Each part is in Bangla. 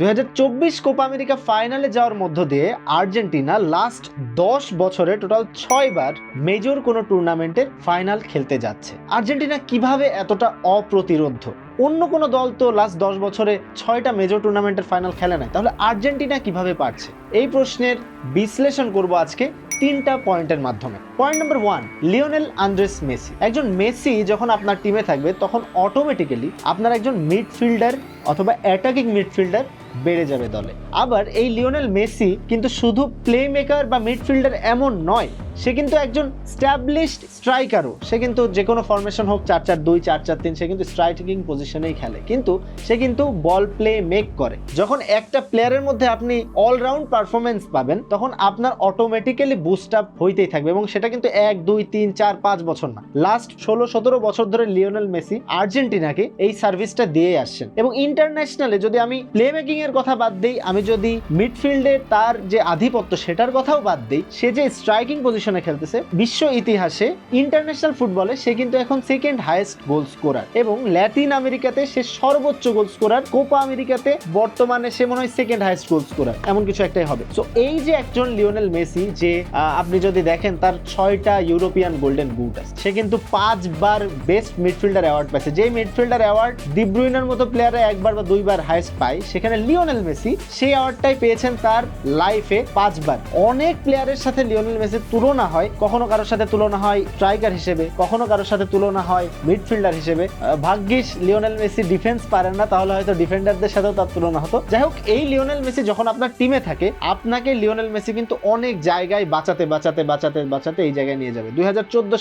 দুই কোপা আমেরিকা ফাইনালে যাওয়ার মধ্য দিয়ে আর্জেন্টিনা লাস্ট দশ বছরে টোটাল ছয়বার মেজর কোনো টুর্নামেন্টের ফাইনাল খেলতে যাচ্ছে। আর্জেন্টিনা কীভাবে এতটা অপ্রতিরোধ্য অন্য কোনো দল তো লাস্ট দশ বছরে ছয়টা মেজর টুর্নামেন্টের ফাইনাল খেলে নাই। তাহলে আর্জেন্টিনা কীভাবে পারছে? এই প্রশ্নের বিশ্লেষণ করব আজকে তিনটা পয়েন্টের মাধ্যমে। Point number one Lionel Andres Messi একজন মেসি যখন আপনার টিমে থাকবে, তখন অটোমেটিক্যালি আপনার একজন মিডফিল্ডার অথবা অ্যাটাকিং মিডফিল্ডার বেড়ে যাবে দলে। আবার এই লিওনেল মেসি কিন্তু শুধু প্লে মেকার বা মিডফিল্ডার এমন নয় সে কিন্তু একজন স্ট্যাবলিশড স্ট্রাইকারও সে কিন্তু যে কোনো ফরমেশন হোক, চার চার দুই, চার চার তিন, সে কিন্তু স্ট্রাইকিং পজিশনেই খেলে। কিন্তু সে কিন্তু বল প্লে মেক করে। যখন একটা প্লেয়ারের মধ্যে আপনি অলরাউন্ড পারফরমেন্স পাবেন, তখন আপনার অটোমেটিক্যালি বুস্ট আপ হইতেই থাকবে এবং সেটা কিন্তু এক, দুই, তিন, চার, পাঁচ বছর না। লাস্ট ষোলো সতেরো বছর ধরে লিওনেল মেসি আর্জেন্টিনাকে এই সার্ভিসটা দিয়ে আসছেন। এবং ইন্টারন্যাশনালে যদি আমি প্লে মেকিং এর কথা বাদ দিই, আমি যদি মিডফিল্ডে তার যে আধিপত্য, সেটার কথাও বাদ দিই, সে যে স্ট্রাইকিং পজিশনে খেলতেছে। বিশ্ব ইতিহাসে ইন্টারন্যাশনাল ফুটবলে সে কিন্তু এখন সেকেন্ড হাইয়েস্ট গোল স্কোরার এবং ল্যাটিন আমেরিকাতে সে সর্বোচ্চ গোল স্কোরার কোপা আমেরিকাতে বর্তমানে সে মনে হয় সেকেন্ড হাইয়েস্ট গোল স্কোরার এমন কিছু একটাই হবে। সো এই যে একজন লিওনেল মেসি যে আপনি যদি দেখেন তার ছয়টা ইউরোপিয়ান গোল্ডেন বুট আছে, সে কিন্তু পাঁচবার বেস্ট মিডফিল্ডার অ্যাওয়ার্ড পাইছে। যে মিডফিল্ডার অ্যাওয়ার্ড ডিব্রুইনার মতো প্লেয়াররা একবার বা দুইবার হাইয়েস্ট পায়, সেখানে লিওনেল মেসি সেই অ্যাওয়ার্ডটাই পেয়েছেন তার লাইফে পাঁচবার। অনেক প্লেয়ারের সাথে লিওনেল মেসি তুলনা হয়, কখনো কারোর সাথে তুলনা হয় স্ট্রাইকার হিসেবে, কখনো কারোর সাথে তুলনা হয় মিডফিল্ডার হিসেবে। ভাগ্যিস লিওনেল মেসি ডিফেন্স পারেন না, তাহলে হয়তো ডিফেন্ডারদের সাথেও তার তুলনা হতো। যাই হোক, এই লিওনেল মেসি যখন আপনার টিমে থাকে, আপনাকে লিওনেল মেসি কিন্তু অনেক জায়গায় বাঁচাতে বাঁচাতে বাঁচাতে বাঁচাতে এই জায়গায় নিয়ে যাবে। দুই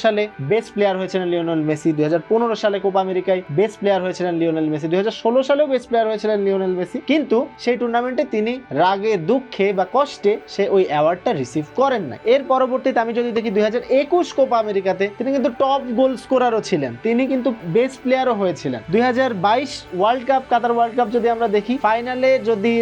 সালে বেস্ট প্লেয়ার হয়েছিলেন লিওনেল মেসি, দুই হাজার পনেরো সালে কোপা আমেরিকায় বেস্ট প্লেয়ার হয়েছিলেন লিওনেল মেসি, দুই হাজার ষোলো সালেও বেস্ট প্লেয়ার হয়েছিলেন লিওনেল মেসি। কিন্তু সেই টুর্নামেন্টে তিনি রাগে, দুঃখে বা কষ্টে সে ওই অ্যাওয়ার্ডটা রিসিভ করেন না এর পরবর্তীতে আমি যদি দেখি দুই কোপা আমেরিকাতে তিনি কিন্তু টপ গোল স্কোরারও ছিলেন। তিনি কিন্তু বেস্ট প্লেয়ারও হয়েছিলেন। দু হাজার বাইশ world cup Qatar world cup যদি আমরা দেখি ফাইনালে যদি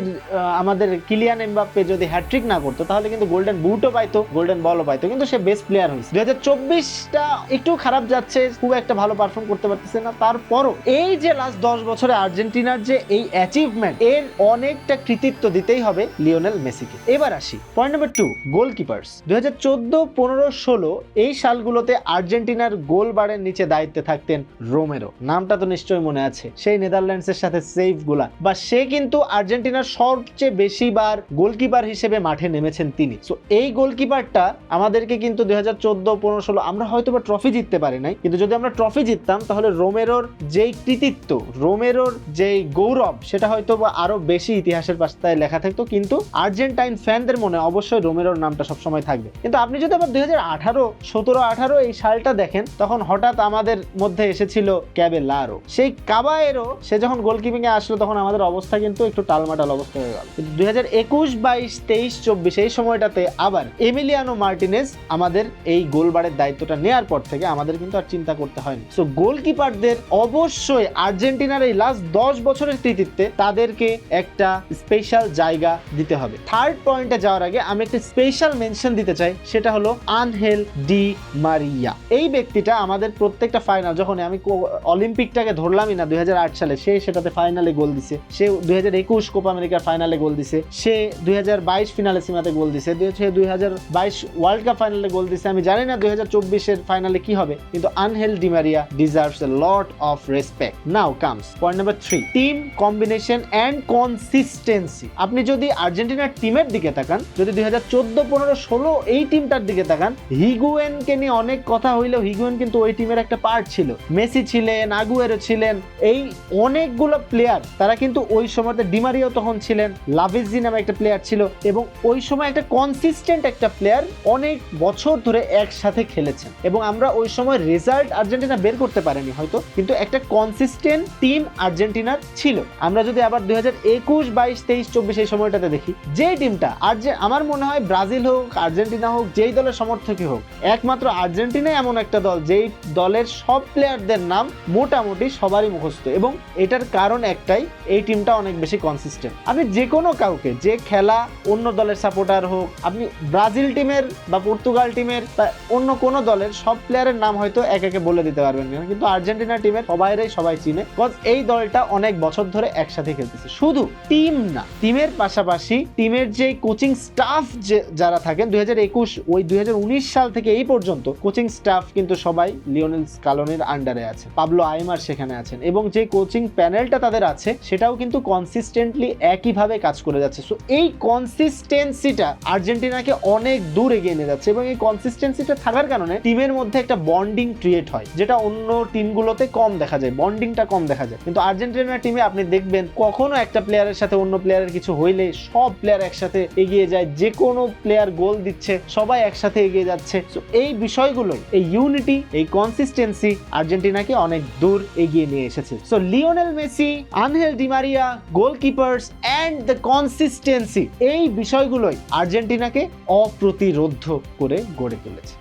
আমাদের কিলিয়ান এমবাপ্পে যদি হ্যাট্রিক না করতো, তাহলে কিন্তু গোল্ডেন বুটও পাইতো গোল্ডেন বলও পাইতো, কিন্তু সে বেস্ট প্লেয়ার হয়েছে। দুই হাজার চব্বিশটা একটু খারাপ যাচ্ছে, খুব একটা ভালো পারফর্ম করতে পারতেছে না। তারপরও এই যে লাস্ট দশ বছরে আর্জেন্টিনার যে এই অ্যাচিভমেন্ট এর অনেকটা কৃতিত্ব দিতেই হবে লিওনেল মেসিকে এবার আসি। পয়েন্ট নাম্বার টু গোলকিপার্স দুই হাজার চোদ্দ পনেরো ষোলো এই সালগুলোতে আর্জেন্টিনার গোল বারের নিচে দায়িত্বে থাকতেন রোমেরো। নামটা তো নিশ্চয়ই মনে আছে। সেই নেদারল্যান্ডসের সাথে সেভগুলা। বা সে কিন্তু আর্জেন্টিনার সবচেয়ে বেশি বার গোলকিপার হিসেবে মাঠে নেমেছেন তিনি। সো এই গোলকিপারটা আমাদেরকে কিন্তু দুই হাজার চোদ্দ, পনেরো ষোলো আমরা হয়তো বা ট্রফি জিততে পারি নাই। কিন্তু যদি আমরা ট্রফি জিততাম, তাহলে রোমেরোর যেই কৃতিত্ব, রোমেরোর যেই গৌরব, সেটা হয়তো বা আরও বেশি ইতিহাসের পাশটায় লেখা থাকতো। কিন্তু আর্জেন্টাইন ফ্যানদের মনে অবশ্যই রোমেরোর নামটা সবসময় থাকবে। কিন্তু আপনি যদি আবার দুই হাজার আঠারো, সতেরো, আঠারো এই সালটা দেখেন, তখন হঠাৎ আমাদের মধ্যে এসেছিল ক্যাবে লারো। সেই কাবায়েরও সে যখন গোলকিপিং এ আসলো, তখন আমাদের অবস্থা কিন্তু একটু টালমাটাল অবস্থা হয়ে গেল। দুই হাজার একুশ, বাইশ, তেইশ, চব্বিশ, এই সময়টাতে আবার এমিলিয়ানো মার্টিনেজ আমাদের এই গোলবারের দায়িত্বটা নেয়ার পর থেকে আমাদের কিন্তু আর চিন্তা করতে হয়নি। সো গোলকিপারদের অবশ্যই আর্জেন্টিনার এই লাস্ট দশ বছরের কৃতিত্বে তাদেরকে একটা স্পেশাল জায়গা দিতে হবে। থার্ড পয়েন্টে যাওয়ার আগে আমি একটা স্পেশাল মেনশন দিতে চাই, সেটা হলো আনহেল ডি মারিয়া। এই ব্যক্তিটা আমাদের প্রত্যেকটা ফাইনাল যখন আমি অলিম্পিকটাকে ধরলামই না দুই সালে, সে সেটাতে ফাইনালে গোল দিছে। সে দুই হাজার একুশ কোপা আমেরিকার ফাইনালে গোল দিছে। সে দুই হাজার বাইশ ফিনালে সীমাতে গোল দিছে। দুই- হাজার বাইশ ওয়ার্ল্ড কাপ ফাইনালে গোল দিছে। আমি জানি না দুই হাজার চব্বিশের ফাইনালে কি হবে, কিন্তু Angel Di Maria deserves a lot of respect now comes point number three team combination and consistency আপনি যদি আর্জেন্টিনার টিমের দিকে তাকান, যদি দুই হাজার চোদ্দ, পনেরো, ষোলো এই টিমটার দিকে তাকান, হিগুয়েনকে নিয়ে অনেক কথা হইলেও হিগুয়েন কিন্তু ওই টিমের একটা পার্ট ছিল। মেসি ছিলেন, আগুয়েরো ছিলেন, এই অনেকগুলো প্লেয়ার তারা কিন্তু ওই সময়তে ডিমারিও তখন ছিলেন লাভিজি নামে একটা প্লেয়ার ছিল এবং ওই সময় একটা কনসিস্টেন্ট একটা প্লেয়ার অনেক বছর ধরে একসাথে খেলেছেন। এবং আমরা ওই সময় রেজাল্ট আর্জেন্টিনা বের করতে পারেনি হয়তো, কিন্তু একটা কনসিস্টেন্ট টিম আর্জেন্টিনার ছিল। আমরা যদি আবার দুই হাজার একুশ, বাইশ, তেইশ, চব্বিশ এই সময়টাতে দেখি, যে টিমটা আর্জে আমার মনে হয় ব্রাজিল হোক, আর্জেন্টিনা হোক, যেই দল দলের সমর্থকই হোক, একমাত্র আর্জেন্টিনা এমন একটা দল যেই দলের সব প্লেয়ারদের নাম মোটামুটি সবারই মুখস্থ এবং এটার কারণ একটাই, এই টিমটা অনেক বেশি কনসিস্টেন্ট আপনি যে কোনো কাউকে, যে খেলা অন্য দলের সাপোর্টার হোক, আপনি ব্রাজিল টিমের বা পর্তুগাল টিমের বা অন্য কোনো দলের সব প্লেয়ারের নাম হয়তো এক একে বলে দিতে পারবেন না, কিন্তু আর্জেন্টিনা টিমের সবাইরাই সবাই চিনে বিকজ এই দলটা অনেক বছর ধরে একসাথে খেলতেছে। শুধু টিম না টিমের পাশাপাশি টিমের যে কোচিং স্টাফ যে যারা থাকেন, দুই হাজার একুশ, ওই দুই সাল থেকে এই পর্যন্ত কোচিং স্টাফ কিন্তু সবাই লিওনেল স্কালনের আন্ডারে আছে। পাবলো আইমার সেখানে আছেন এবং যে কোচিং প্যানেলটা তাদের আছে, সেটাও কিন্তু কনসিস্টেন্টলি একইভাবে কাজ করে যাচ্ছে। সো এই কনসিস্টেন্সিটা আর্জেন্টিনাকে অনেক দূর এগিয়ে নিয়ে যাচ্ছে এবং এই কনসিস্টেন্সিটা থাকার কারণে টিমের মধ্যে একটা বন্ডিং ক্রিয়েট হয়, যেটা অন্য টিমগুলোতে কম দেখা যায় বন্ডিংটা কম দেখা যায়। কিন্তু আর্জেন্টিনা টিমে আপনি দেখবেন কখনো একটা প্লেয়ারের সাথে অন্য প্লেয়ারের কিছু হইলে সব প্লেয়ার একসাথে এগিয়ে যায় যে কোনো প্লেয়ার গোল দিচ্ছে, সবাই একসাথে এগিয়ে যাচ্ছে। তো এই বিষয়গুলো, এই ইউনিটি এই কনসিস্টেন্সি আর্জেন্টিনাকে অনেক দূর এগিয়ে নিয়ে এসেছে। So Lionel Messi Angel Di Maria goalkeepers and the consistency এই বিষয়গুলোই আর্জেন্টিনাকে অপ্রতিরোধ করে গড়ে তুলেছে।